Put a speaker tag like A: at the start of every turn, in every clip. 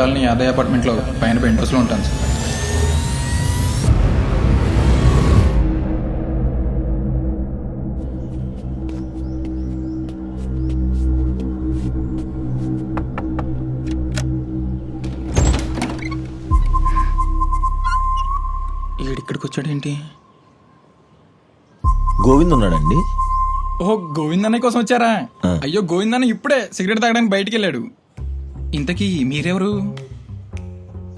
A: Colony ఆదాయ అపార్ట్మెంట్లో పైన పెంట్ హౌస్లో ఉంటాను సార్. వచ్చాడేంటి?
B: గోవింద్ ఉన్నాడండి.
A: ఓహో గోవిందన్న కోసం వచ్చారా. అయ్యో గోవిందన్న ఇప్పుడే సిగరెట్ తాగడానికి బయటికి వెళ్ళాడు. ఇంతకీ మీరెవరు?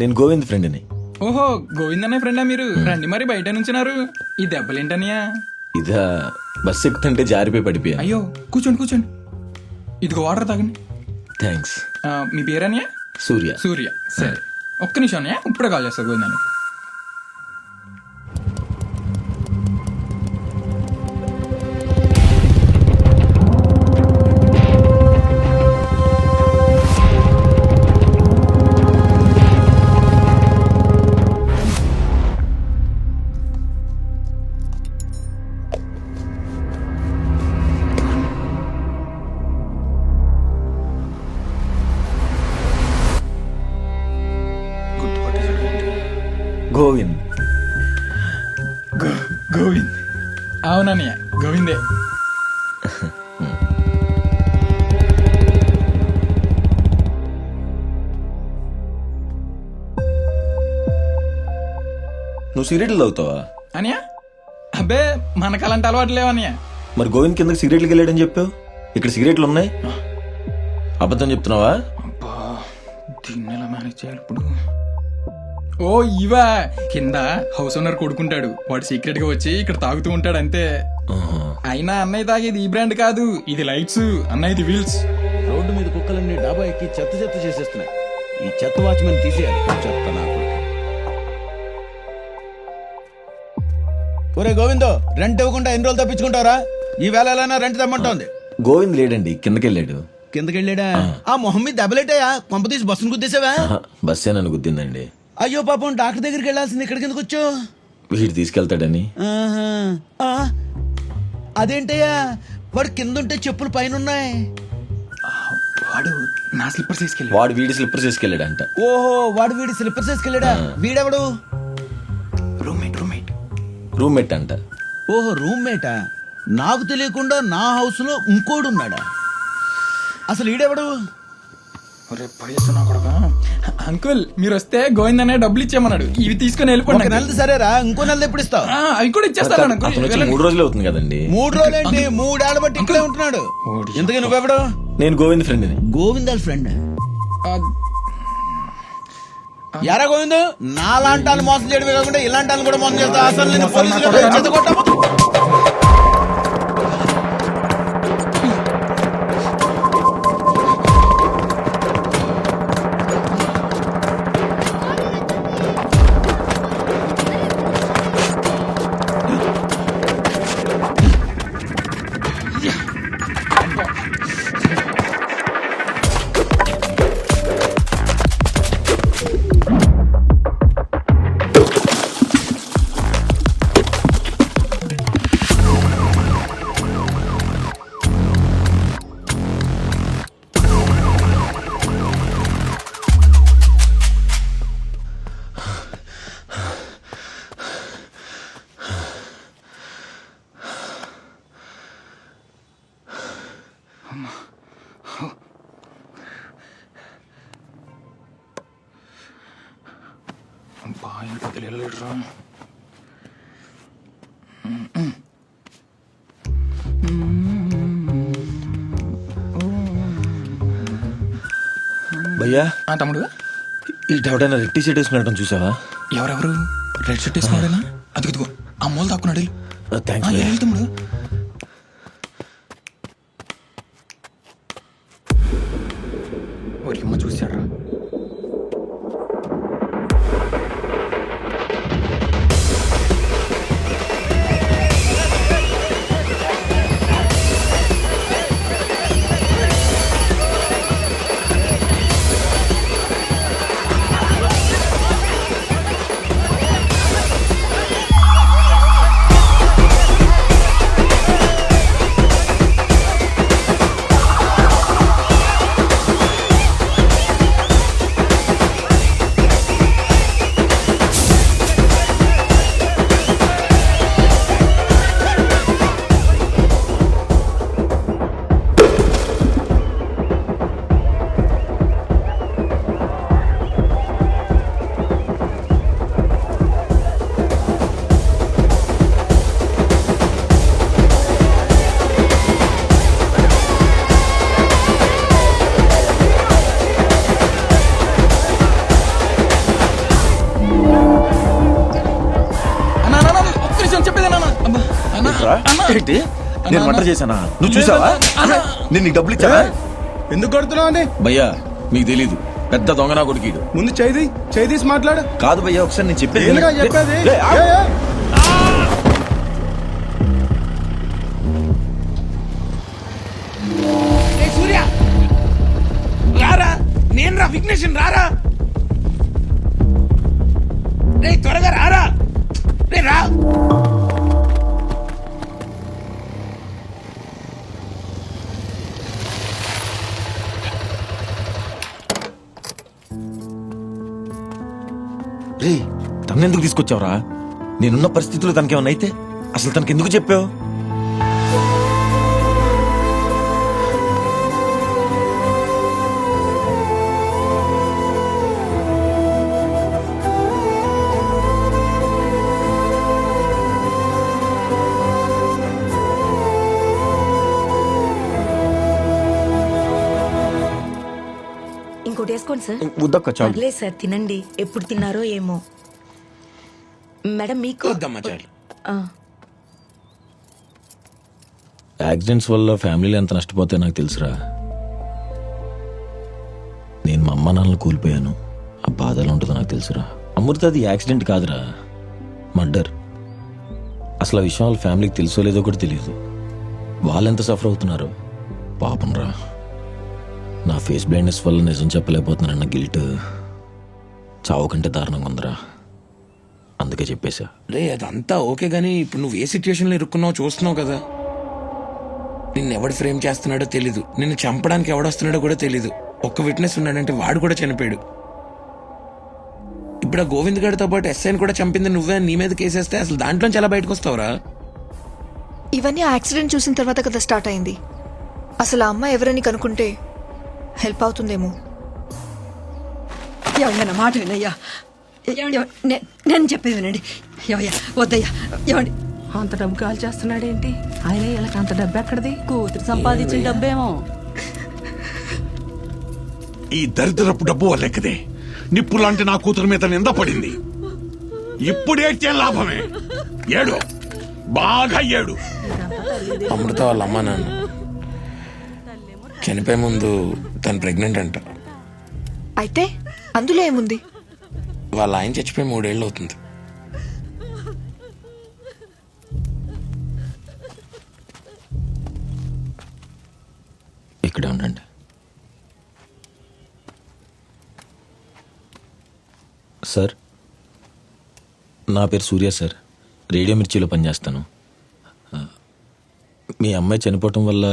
B: నేను గోవింద్ ఫ్రెండ్ని.
A: ఓహో గోవిందన్న ఫ్రెండా మీరు? రండి మరి బయట నుంచున్నారు. ఈ దెబ్బలేంటనియా?
B: ఇదా బస్ ఎక్కుతుంటే జారిపోయి పడిపోయా
A: అయ్యో కూర్చోండి కూర్చోండి. ఇదిగో వాటర్ తాగండి.
B: థ్యాంక్స్
A: ఆ, మీ పేరనియా?
B: సూర్య.
A: సూర్య. సరే. ఒక్క నిమిషం అన్నయ్య ఇప్పుడే కాల్ చేస్తా గోవిందానికి
B: గోవింద్.
A: గోవింద్. అవునన్నయ్య గోవిందే.
B: నువ్వు సిగరెట్లు తాగుతావా?
A: అనియా అబ్బే మనకు అలాంటి అలవాటు లేవన్నయ్య.
B: మరి గోవింద్ కిందకి సిగరెట్లకి వెళ్ళాడని చెప్పావు? ఇక్కడ సిగరెట్లు ఉన్నాయి అబద్ధం చెప్తున్నావా?
A: దీన్ని ఎలా మేనేజ్ చేయాలి ఇప్పుడు? ఓ ఇవా. కింద హౌస్ ఓనర్ కొడుకుంటాడు. వాడు సీక్రెట్గా వచ్చి ఇక్కడ తాగుతూ ఉంటాడు అంతే. అయినా అన్నయ్య తాగేది ఈ బ్రాండ్ కాదు. ఇది లైట్స్ అన్నయ్యది వీల్స్.
C: రోడ్డు మీద కుక్కలన్నీ డాబా ఎక్కి చెత్త చెత్త చేసేస్తున్నాయి. ఈ చెత్త వాచ్మెన్ తీసేయాలి. చెత్త నాకు ఒరే గోవిందో రెంట్ ఇవ్వకుండా ఎన్ని రోజులు తప్పించుకుంటారా ఈ వేళ ఎలా రెంట్ తెమ్మంటోంది?
B: గోవింద్ లేడండి. కిందకి వెళ్ళాడు
C: కిందకెళ్ళాడా? ఆ. మొహం మీద దెబ్బలేటాయా కొంప తీసి బస్సును గుద్దేశావా?
B: ఆహా, బస్సే నన్ను గుద్దిందండి.
C: అయ్యో పాపం డాక్టర్ దగ్గరికి వెళ్ళాల్సింది ఇక్కడికి ఎందుకు వచ్చావు?
B: వీడు తీసుకెళ్తాడని.
C: ఆహా. ఆ, అదేంటయ్యా? వాడు కింద ఉంటే చెప్పులు పైన ఉన్నాయి
A: వాడు నా స్లిప్పర్స్ తీసుకెళ్ళి
B: వాడు వీడి స్లిప్పర్స్ తీసుకెళ్ళాడంట.
C: ఓహో వాడు వీడి స్లిప్పర్స్ వేసుకెళ్ళాడా వీడెవడు?
A: రూమ్మేట్ రూమ్మేట్
B: రూమ్మేట్ అంట.
C: ఓహో రూమ్మేటా నాకు తెలియకుండా నా హౌస్లో ఇంకోడున్నాడా అసలు ఈడెవడు?
A: ఒరే పడేస్తున్నా కొడుకా. అంకుల్ మీరు వస్తే గోవింద్ అనే డబ్బులు ఇచ్చేయమన్నాడు ఇవి తీసుకొని వెళ్ళిపోండి
C: ఒక
A: అంకుల్.
C: నెలది సరేరా ఇంకో నెలది ఎప్పుడు ఇస్తావు
A: ఆ, అవి కూడా ఇచ్చేస్తాను.
B: అతను వచ్చి. మూడు రోజులు అవుతుంది కదండి.
C: మూడు రోజులేంటి? మూడేళ్ళ బట్టి ఇక్కడే ఉంటున్నాడు. ఇంతకీ నువ్వెవడు?
B: నేను గోవింద్ ఫ్రెండ్ని
C: గోవిందాల్ ఫ్రెండ్
A: ఆ,
C: ఎరా గోవింద్? నా లాంటి వాళ్ళు మోసం చేయడమే కాకుండా ఇలాంటి వాళ్ళు కూడా మోసం చేస్తా అసలు నేను పోలీసులు చెత్తగొట్టాము
A: అబ్బా, తెలియలేడురా.
B: భయ్యా?
A: ఆ తమ్ముడు.
B: ఇటు ఎవడైనా రెడ్ టీ షర్ట్ వేసుకున్నట్టు చూసావా?
A: ఎవరెవరు? రెడ్ షర్ట్ వేసుకున్నాడేనా అది ఇదిగో ఆ మూల
B: థ్యాంక్స్
A: వెళ్ళు తమ్ముడు.
B: ఏంటి? నేను మర్డర్ చేశానా? నువ్వు చూసావా? నేను. నీకు డబ్బులు ఇచ్చానా?
D: ఎందుకు కొడుతున్నావు అని?
B: భయ్యా మీకు తెలీదు. పెద్ద దొంగనా కొడుకీడు.
D: ముందు చేయి చేయి తీసి మాట్లాడు.
B: కాదు భయ్యా ఒకసారి నేను చెప్పేది
D: ఏందిగా
B: వినండి.
D: చెప్పేది?
B: లే, ఆగు.
D: ఏ, ఏ.
E: రే సూర్య? రారా? నేను రా విఘ్నేశన్ రారా? రే
B: తనెందుకు తీసుకొచ్చావురా? నేనున్న పరిస్థితుల్లో తనకేమన్నా అయితే అసలు తనకెందుకు చెప్పావు?
F: వేసుకోండి సార్.
B: వద్దక్క చాలు.
F: పర్లేదు సార్. తినండి. ఎప్పుడు తిన్నారో ఏమో. మేడం మీకు
E: వద్దమ్మా చాలు.
F: ఆ,
B: యాక్సిడెంట్స్ వల్ల ఫ్యామిలీలో ఎంత నష్టపోతే నాకు తెలుసురా. నేను మా అమ్మ నాన్నలు కోల్పోయాను. ఆ బాధ ఎలా ఉంటుందో నాకు తెలుసురా. అమృత అది యాక్సిడెంట్ కాదురా. మర్డర్ అసలు ఆ విషయం వాళ్ళ ఫ్యామిలీకి తెలుసో లేదో కూడా తెలియదు. వాళ్ళు ఎంత సఫర్ అవుతున్నారో. పాపం రా. నా ఫేస్ బ్లైండ్నెస్ వల్ల నిజం చెప్పలేకపోతున్నానన్న గిల్ట్ చావు కంటే దారుణంగా ఉందిరా. అందుకే చెప్పేశా.
E: రే అదంతా ఓకే గానీ ఇప్పుడు నువ్వు ఏ సిచ్యువేషన్లో ఇరుక్కున్నావు చూస్తున్నావు కదా. నిన్ను ఎవడు ఫ్రేమ్ చేస్తున్నాడో తెలీదు. నిన్ను చంపడానికి ఎవడొస్తున్నాడో కూడా తెలీదు. ఒక్క విట్నెస్ ఉన్నాడంటే వాడు కూడా చనిపోయాడు. ఇప్పుడు ఆ గోవింద్ గారితో పాటు ఎస్ఐని కూడా చంపింది నువ్వే అని నీ మీద కేసేస్తే అసలు దాంట్లోంచి ఎలా బయటకు వస్తావురా
G: ఇవన్నీ ఆ యాక్సిడెంట్ చూసిన తర్వాత కదా స్టార్ట్ అయింది. అసలు ఆ అమ్మాయి ఎవరని కనుక్కుంటే హెల్ప్ అవుతుందేమో.
H: ఏమయ్యా నా మాట వినయ్యా నేను చెప్పేది వినండి. ఏమయ్యా వద్దయ్యా. ఏమండి అంత డబ్బు కాల్ చేస్తున్నాడేంటి? ఆయన ఇలా అంత డబ్బు ఎక్కడిది? కూతురు సంపాదించిన డబ్బేమో.
I: ఈ దరిద్రపు డబ్బు వల్లెక్కదే నిప్పు లాంటి నా కూతురు మీద నింద పడింది. ఇప్పుడు ఏడ్చే లాభమే. ఏడు. బాగా ఏడు.
E: అమృత వాళ్ళ అమ్మ నాన్న. చనిపోయే ముందు తను ప్రెగ్నెంట్ అంట.
G: అయితే అందులో ఏముంది?
E: వాళ్ళ ఆయన చచ్చిపోయి మూడేళ్ళు అవుతుంది.
B: ఇక్కడే ఉండండి. సార్ నా పేరు సూర్య సార్. రేడియో మిర్చిలో పనిచేస్తాను. మీ అమ్మాయి చనిపోవటం వల్ల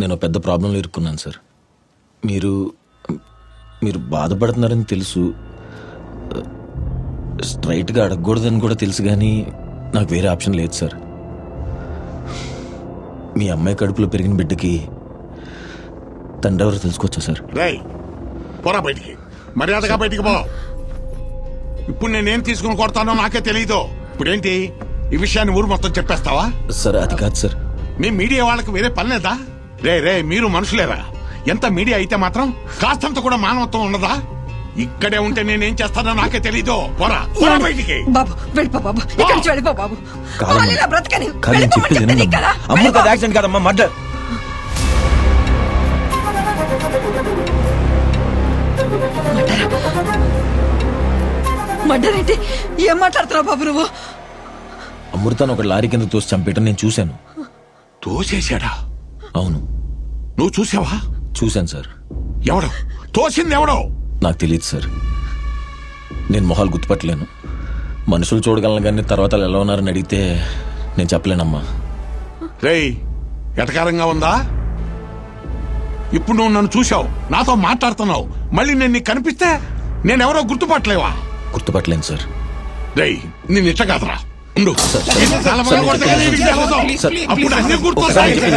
B: నేను పెద్ద ప్రాబ్లంలో ఇరుక్కున్నాను సార్. మీరు మీరు బాధపడుతున్నారని తెలుసు. స్ట్రైట్గా అడగకూడదని కూడా తెలుసు కానీ నాకు వేరే ఆప్షన్ లేదు సార్. మీ అమ్మాయి కడుపులో పెరిగిన బిడ్డకి తండ్రి ఎవరో తెలుసుకోవచ్చా సార్?
I: పోరా బయటికి. మర్యాదగా బయటికి పో. ఇప్పుడు నేనేం తీసుకుని కొడతానో నాకే తెలియదు ఇప్పుడేంటి? ఈ విషయాన్ని ఊరు మొత్తం చెప్పేస్తావా?
B: సార్ అది కాదు సార్.
I: మీ మీడియా వాళ్ళకి వేరే పని లేదా? రే రే మీరు మనుషులేరా? ఎంత మీడియా అయితే మాత్రం కాస్తంత కూడా మానవత్వం ఉండదా? ఇక్కడే ఉంటే నేనేం చేస్తానో నాకే తెలీదు. పోరా పోరా బయటికి.
H: బాబు వెళ్ళిపో బాబు. ఇక్కడి నుంచి వెళ్ళిపో బాబు.
B: కాదమ్మా.
H: వాళ్ళు ఇలా బ్రతకని.
B: కాదు నేను చెప్పేది
H: వెళ్ళిపోమంటే
B: వినండి.
H: కదా
B: అమృత అది యాక్సిడెంట్ కాదమ్మా మర్డర్.
H: మర్డర్ ఏంటి ఏం మాట్లాడుతున్నావు బాబు నువ్వు?
B: అమృతను ఒక లారీ కింద తోసి చంపేయటం నేను చూశాను.
I: తోసేశాడా?
B: అవును.
I: నువ్వు చూసావా?
B: చూశాను సార్.
I: ఎవడు తోసింది ఎవడో
B: నాకు తెలియదు సార్. నేను మొహాలు గుర్తుపట్టలేను. మనుషులు చూడగలను కానీ తర్వాత వాళ్ళు ఎలా ఉన్నారని అడిగితే నేను చెప్పలేనమ్మా.
I: రేయ్ ఎటకారంగా ఉందా? ఇప్పుడు నువ్వు నన్ను చూసావు నాతో మాట్లాడుతున్నావు. మళ్ళీ నేను నీకు కనిపిస్తే నేనెవరో గుర్తుపట్టలేవా?
B: గుర్తుపట్టలేను సార్.
I: రేయ్ నేను ఇట్ట కాదురా. ఉండు.
B: Sir, sir, sir, sir. Sir,
I: అప్పుడు అన్ని గుర్తొస్తాయి.